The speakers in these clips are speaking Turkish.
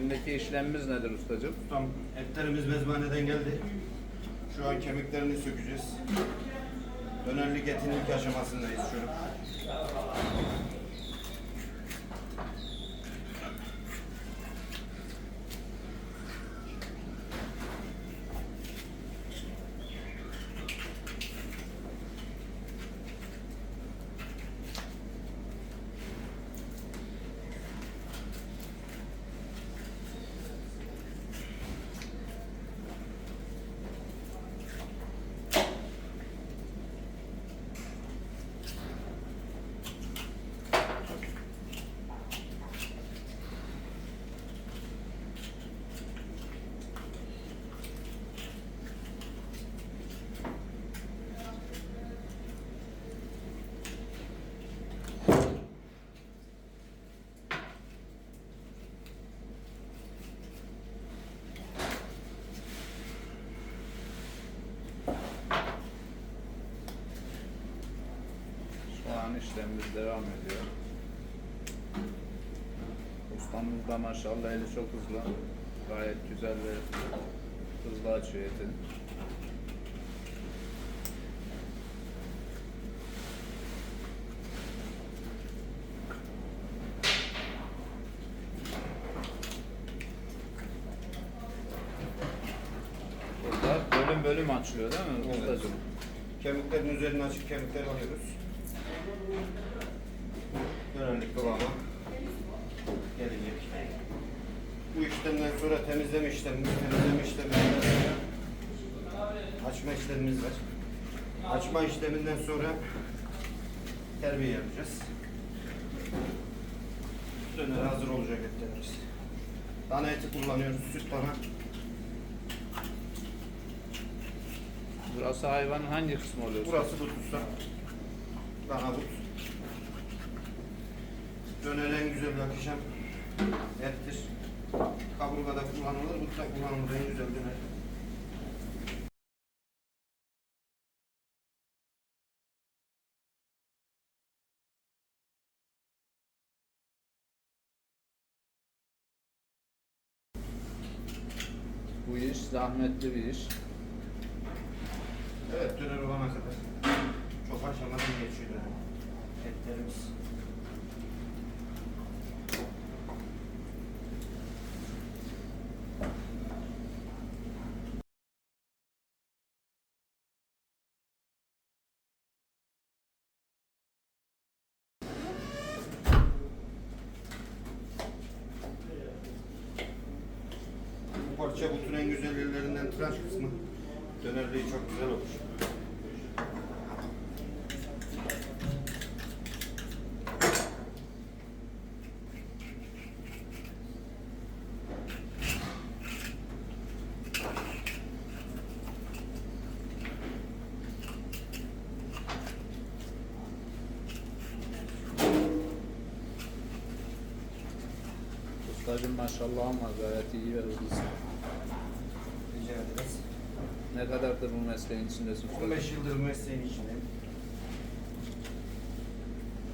Şimdiki işlemimiz nedir ustacığım? Ustam etlerimiz mezbaneden geldi. Şu an kemiklerini sökeceğiz. Dönerlik etin ilk aşamasındayız şu an. Şu an işlemimiz devam ediyor. Ustamız da maşallah eli çok hızlı. Gayet güzel ve hızlı açıyor eti. Burada bölüm bölüm açılıyor değil mi Evet. ustacığım? Kemiklerin üzerine açık kemikleri alıyoruz. Dönerlik kıvama gelecek. Bu işlemden sonra temizleme işlemimiz, temizleme işleminden sonra açma işlemimiz var. Açma işleminden sonra terbiye yapacağız. Döner hazır olacak etlerimiz. Dana eti kullanıyoruz, süt dana. Burası hayvanın hangi kısmı oluyor? Burası but usta. Dana but. Döner en güzel yakışan ettir. Kaburgada kullanılır, butta kullanılır en güzel döner. Bu iş zahmetli bir iş. Evet döner olana kadar. Çok aşamadan geçiyor döner. Etlerimiz. %150'lerinden tıraş kısmı dönerliği çok güzel olmuş. Ustacım maşallahım var gayet iyi ve hızlısın. Ne kadardır bu mesleğin içindesin ustacığım? 15 yıldır bu mesleğin içindeyim.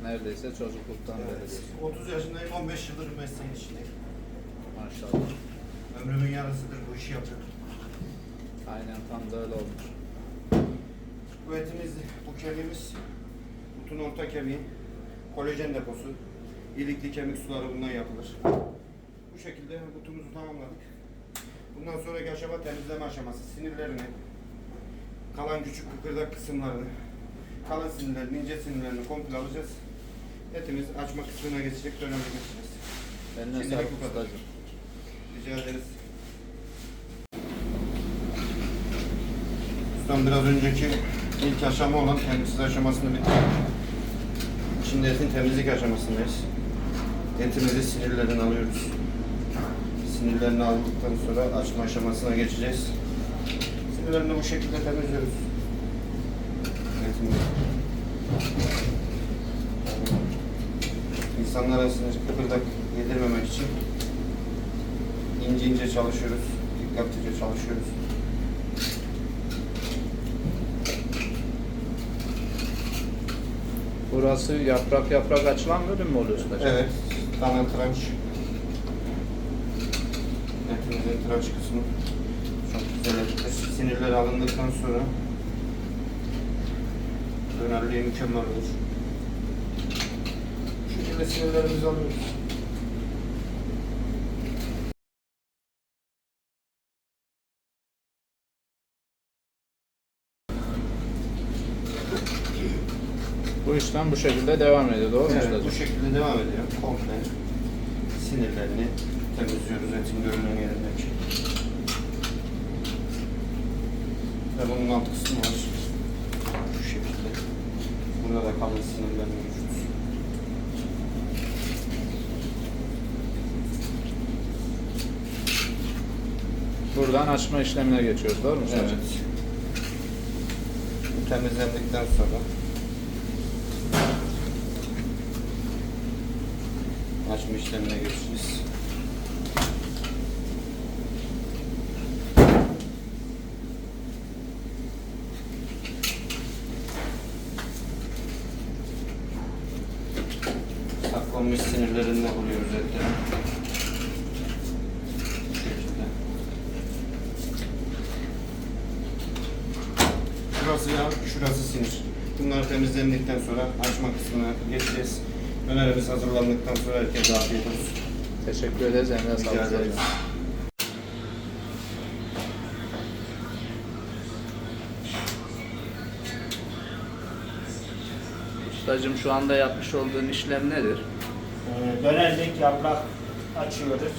Neredeyse çocukluktan beri. Evet. 30 yaşındayım, 15 yıldır bu mesleğin içindeyim. Maşallah. Ömrümün yarısıdır bu işi yapıyorum. Aynen tam da öyle olmuş. Bu etimiz, bu kemiğimiz, butun orta kemiği, kolajen deposu, ilikli kemik suları bundan yapılır. Bu şekilde butumuzu tamamladık. Bundan sonraki aşama temizleme aşaması. Sinirlerini, kalan küçük kıkırdak kısımlarını, kalan sinirlerini, ince sinirlerini komple alacağız. Etimiz açma kısmına geçecek, döneme geçeceğiz. Şimdilik sağlık ustacığım. Rica ederiz. Ustam biraz önceki ilk aşama olan temizlik aşamasını bitirdik. Şimdi etin temizlik aşamasındayız. Etimizi sinirlerini alıyoruz. Sinirlerini aldıktan sonra açma aşamasına geçeceğiz. Sinirlerini bu şekilde temizliyoruz. Etimizi. İnsanlara sinir kıpırdak yedirmemek için ince ince çalışıyoruz. Dikkatlice çalışıyoruz. Burası yaprak yaprak açılan bölüm mü oluyor ustacığım? Evet. Dana tranş. Entraç kısmı çok güzel ettir. Sinirler alındıktan sonra dönerliği mükemmel olur. Şu şekilde sinirlerimizi alıyoruz. Bu işlem bu şekilde devam ediyor. Doğru mu Evet, bu şekilde devam ediyor. Komple sinirlerini temizliyoruz etin görünen yerindeki. Ve bunun alt kısmı var. Şu şekilde. Burada da kalın sinirler mevcut. Buradan açma işlemine geçiyoruz. Doğru mu? Evet. Bu temizlendikten sonra açma işlemine geçeceğiz. Saklanmış sinirlerini de buluyoruz etlerin. Bu şekilde. Şurası yağ, şurası sinir. Bunlar temizlendikten sonra açma kısmına geçeceğiz. Dönerimiz hazırlandıktan sonra herkese afiyet olsun. Teşekkür ederiz. Emre sağlık. Ustacığım şu anda yapmış olduğun işlem nedir? Ee, yaprak açıyoruz.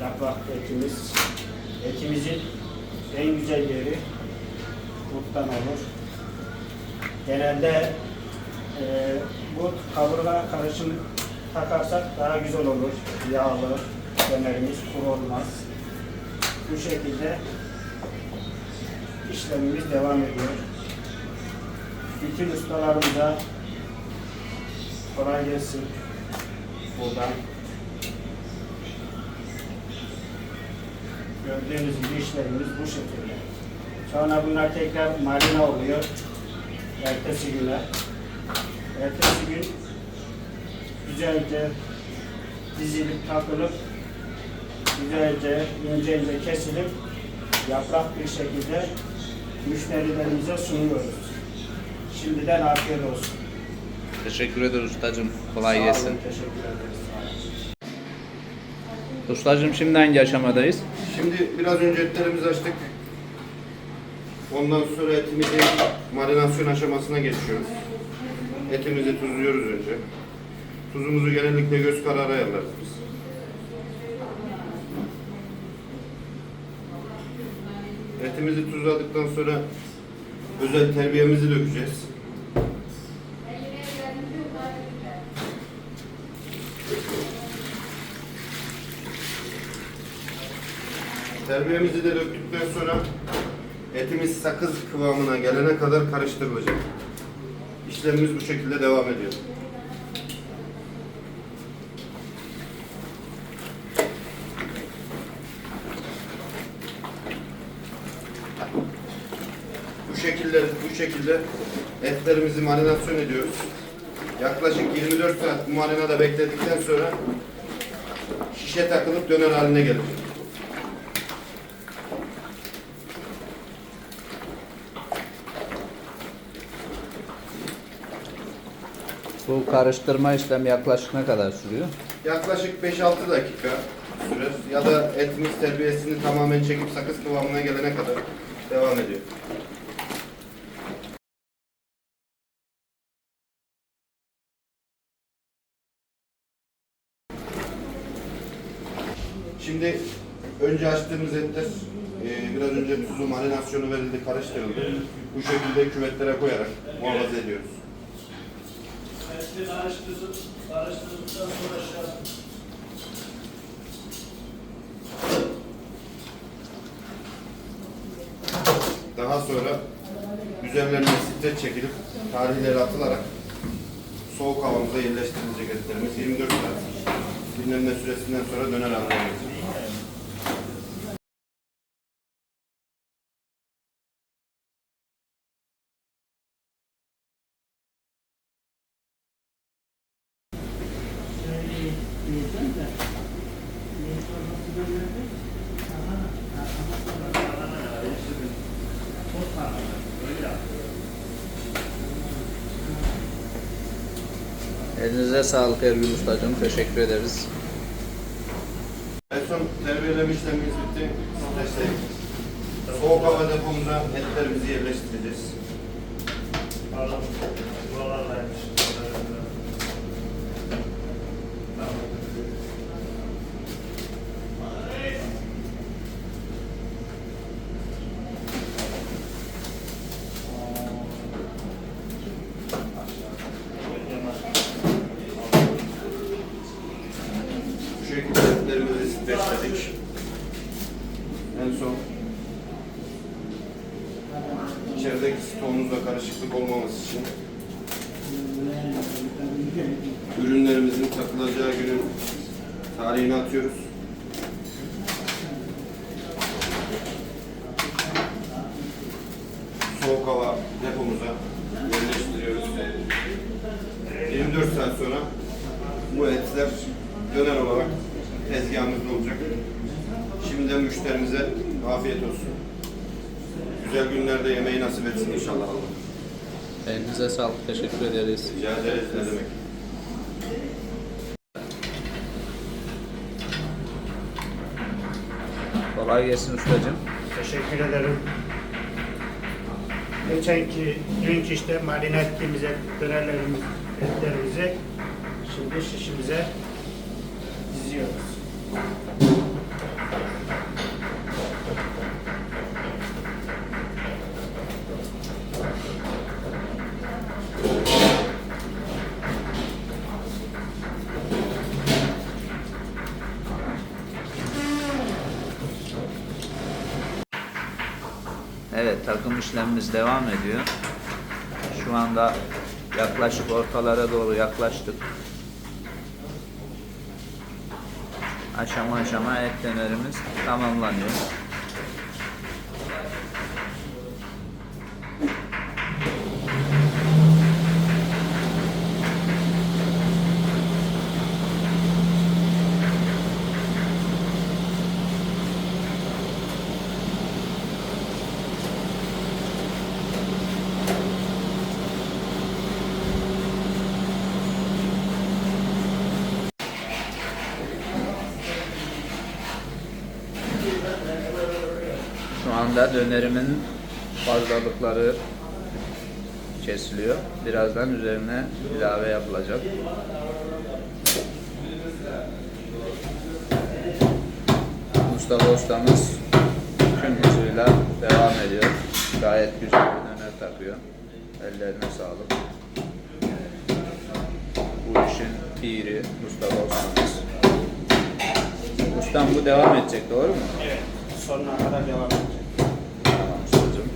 Yaprak etimiz. Etimizin en güzel yeri buttan olur. Genelde e, but kaburga karışım takarsak daha güzel olur. Yağlı dönerimiz kuru olmaz. Bu şekilde işlemimiz devam ediyor. Bütün ustalarımıza kolay gelsin buradan. Gördüğünüz gibi işlerimiz bu şekilde. Sonra bunlar tekrar marina oluyor. Ertesi güne. Ertesi gün güzelce dizilip takılıp güzelce ince ince kesilip yaprak bir şekilde müşterilerimize sunuyoruz. Şimdiden afiyet olsun. Teşekkür ederiz ustacığım. Kolay gelsin. Ustacığım şimdi hangi aşamadayız? Şimdi biraz önce etlerimizi açtık. Ondan sonra etimizin marinasyon aşamasına geçiyoruz. Etimizi tuzluyoruz önce. Tuzumuzu genellikle göz kararı ayarlarız biz. Etimizi tuzladıktan sonra özel terbiyemizi dökeceğiz. Terbiyemizi de döktükten sonra etimiz sakız kıvamına gelene kadar karıştırılacak. İşlemimiz bu şekilde devam ediyor. Bu şekilde bu şekilde etlerimizi marinasyon ediyoruz. Yaklaşık 24 saat marinada bekledikten sonra şişe takılıp döner haline gelecek. Bu karıştırma işlemi yaklaşık ne kadar sürüyor? Yaklaşık 5-6 dakika sürer ya da etimiz terbiyesini tamamen çekip sakız kıvamına gelene kadar devam ediyor. Şimdi önce açtığımız etler e, biraz önce tuzu marinasyonu verildi, karıştırıldı. Bu şekilde küvetlere koyarak muhafaza ediyoruz. Etleri araştırdık, araştırdıktan sonra şey yaptık. Daha sonra üzerlerine streç çekilip tarihleri atılarak soğuk havamıza yerleştirilecek etlerimiz 24 saat. Dinlenme süresinden sonra döner haline. Elinize sağlık Ergün Ustacığım. Teşekkür ederiz. En son terbiyeleme işlemimiz bitti. Streçledik. Soğuk hava depomuza etlerimizi yerleştireceğiz. Pardon. Buralardaymış. Bu Soğuk hava depomuza yerleştiriyoruz. 24 saat sonra bu etler döner olarak tezgahımızda olacak. Şimdiden müşterimize afiyet olsun. Güzel günlerde yemeği nasip etsin inşallah Allah. Elinize sağlık. Teşekkür ederiz. Rica ederiz ne demek. Kolay gelsin ustacığım. Teşekkür ederim. Geçenki, dünkü işte marine ettiğimiz et, dönerlerimiz, etlerimizi şimdi şişimize diziyoruz. Evet takım işlemimiz devam ediyor. Şu anda yaklaşık ortalara doğru yaklaştık. Aşama aşama et dönerimiz tamamlanıyor. Şu anda dönerimin fazlalıkları kesiliyor. Birazdan üzerine ilave yapılacak. Mustafa ustamız tüm hızıyla devam ediyor. Gayet güzel bir döner takıyor. Ellerine sağlık. Bu işin piri Mustafa ustamız. Ustam bu devam edecek doğru mu? Evet, sonuna kadar devam edecek. Tamam ustacığım.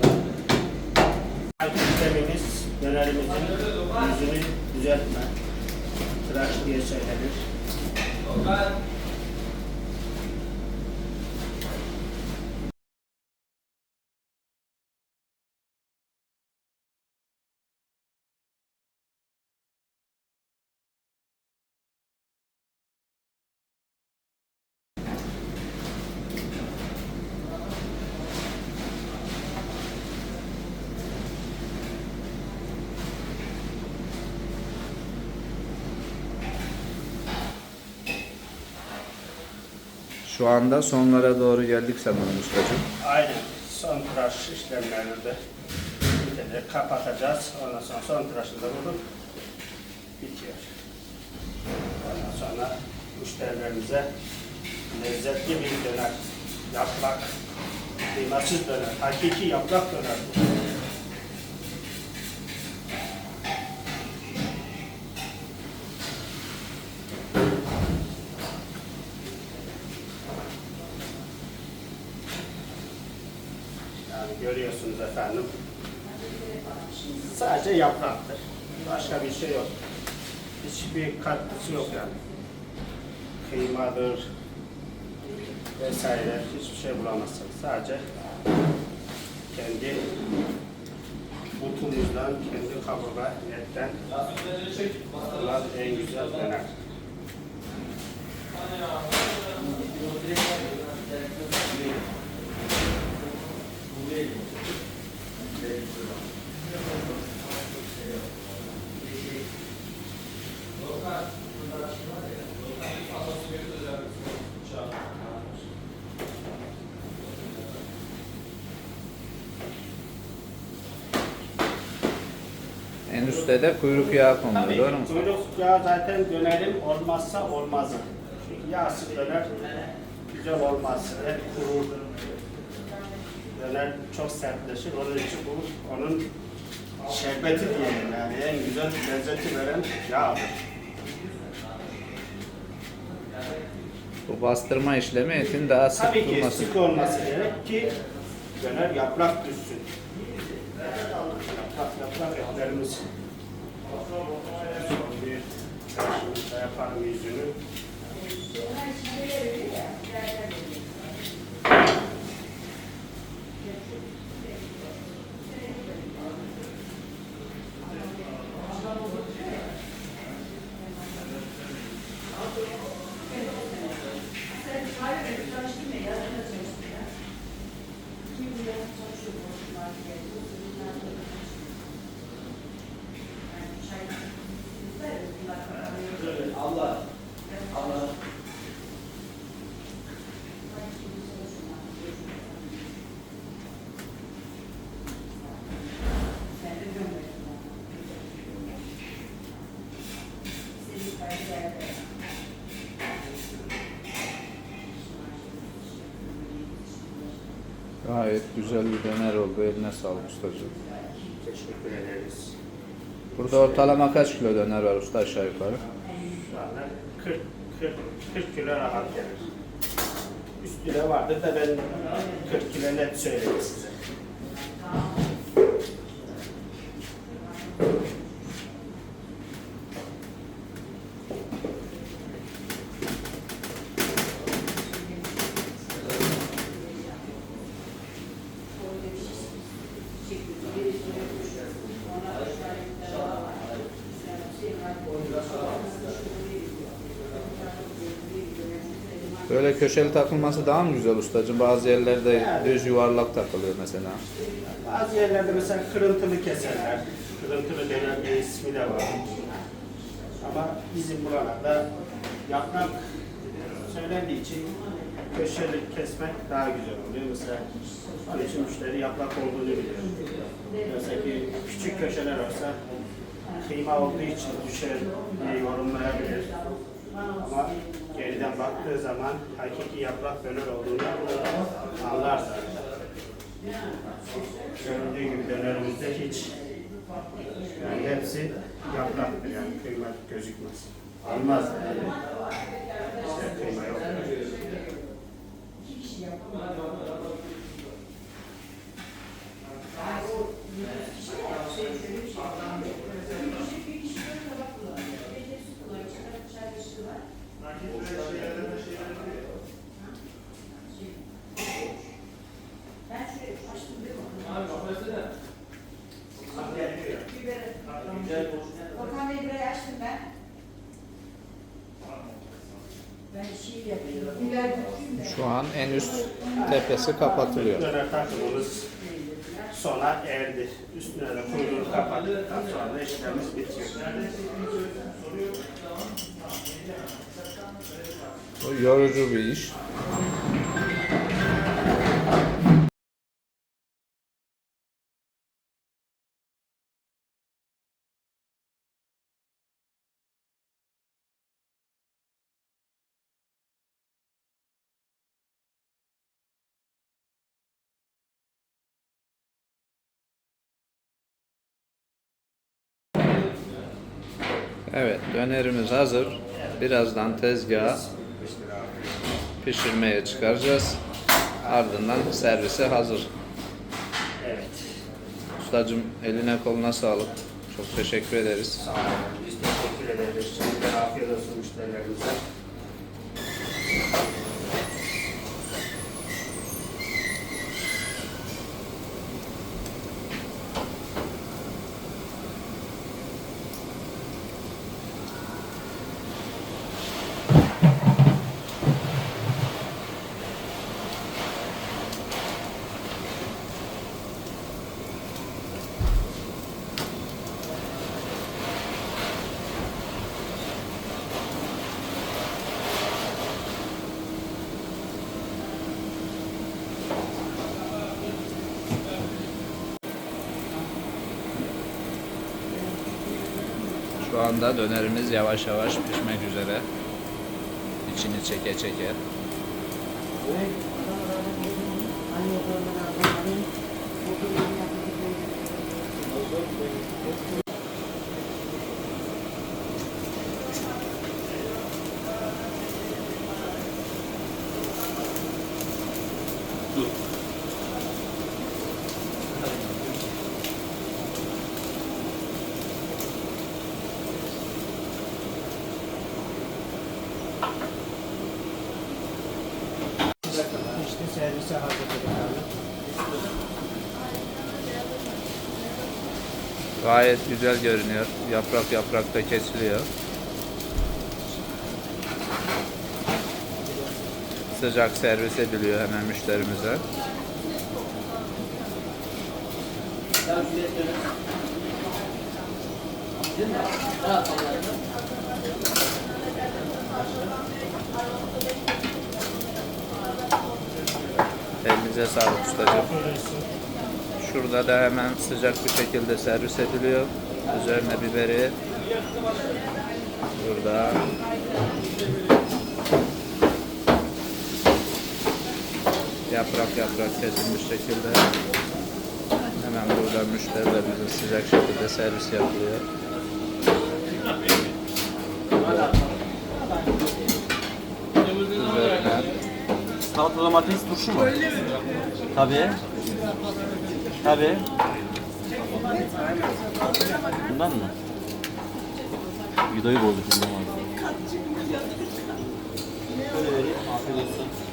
Sistemimiz dönerimizin yüzünü düzeltme, tıraş diye söylenir. Şu anda sonlara doğru geldik sanırım ustacığım. Aynen, son tıraş işlemlerinde bitecek, kapatacağız. Ondan sonra son tıraşını da vurup bitiyor. Ondan sonra müşterilerimize lezzetli bir döner, yaprak, kıymasız döner, hakiki yaprak döner. Yani görüyorsunuz efendim. Sadece yapraktır. Başka bir şey yok. Hiçbir katkısı yok yani. Kıymadır vesaire hiçbir şey bulamazsınız. Sadece kendi butumuzdan, kendi kaburga etten yapılan en güzel döner. En üstte de kuyruk yağı konuluyor, Tabii, doğru mu? Kuyruk yağı zaten dönerim olmazsa olmazı. Çünkü yağsız döner güzel olmaz. Hep kurur. Döner çok sertleşir. Onun için bu onun şerbeti diyelim yani en güzel lezzeti veren yağdır. Bu bastırma işlemi etin daha sık Tabii ki durması. sık olması gerek ki döner yaprak düşsün. Yaprak yaprak etlerimiz. Bir karşımızda yaparım yüzünü. Gayet güzel bir döner oldu. Eline sağlık ustacığım. Teşekkür ederiz. Burada ortalama kaç kilo döner var usta aşağı yukarı? Anda 40, 40, 40 kilo rahat gelir. Üstüne vardır da ben 40 kilo net söyleyeyim size. Böyle köşeli takılması daha mı güzel ustacığım? Bazı yerlerde düz yuvarlak takılıyor mesela. Bazı yerlerde mesela kırıntılı keserler. Kırıntılı denen bir ismi de var. Ama bizim buralarda yaprak söylendiği için köşeli kesmek daha güzel oluyor. Mesela için müşteri yaprak olduğunu biliyor. Mesela ki küçük köşeler olsa kıyma olduğu için düşer diye yorumlayabilir. Ama geriden baktığı zaman hakiki yaprak döner olduğunu anlar zaten. Görüldüğü gibi dönerimizde hiç yani hepsi yapraktır yani kıyma gözükmez. Olmaz yani. İşte kıyma yok. Okan Bey burayı açtım ben. Ben şey yapıyorum. Biber dökeyim de. Şu an en üst tepesi kapatılıyor. Takımımız sona erdi. Üstüne de kuyruğu kapattıktan sonra işlemimiz bitiyor. Bu yorucu bir iş. Evet, dönerimiz hazır. Birazdan tezgaha pişirmeye çıkaracağız. Ardından servise hazır. Evet. Ustacım eline koluna sağlık. Çok teşekkür ederiz. Sağ olun. Biz teşekkür ederiz. Afiyet olsun müşterilerimize. Şu anda dönerimiz yavaş yavaş pişmek üzere. İçini çeke çeke. Gayet güzel görünüyor. Yaprak yaprak da kesiliyor. Sıcak servis ediliyor hemen müşterimize. Elinize sağlık ustacığım. Şurada da hemen sıcak bir şekilde servis ediliyor. Üzerine biberi. Burada. Yaprak yaprak kesilmiş şekilde. Hemen burada müşteriler bize sıcak şekilde servis yapılıyor. Üzerine Salata domates turşu mu? Tabii. Tabii. Bundan mı? Videoyu bozduk. Böyle vereyim. Afiyet olsun.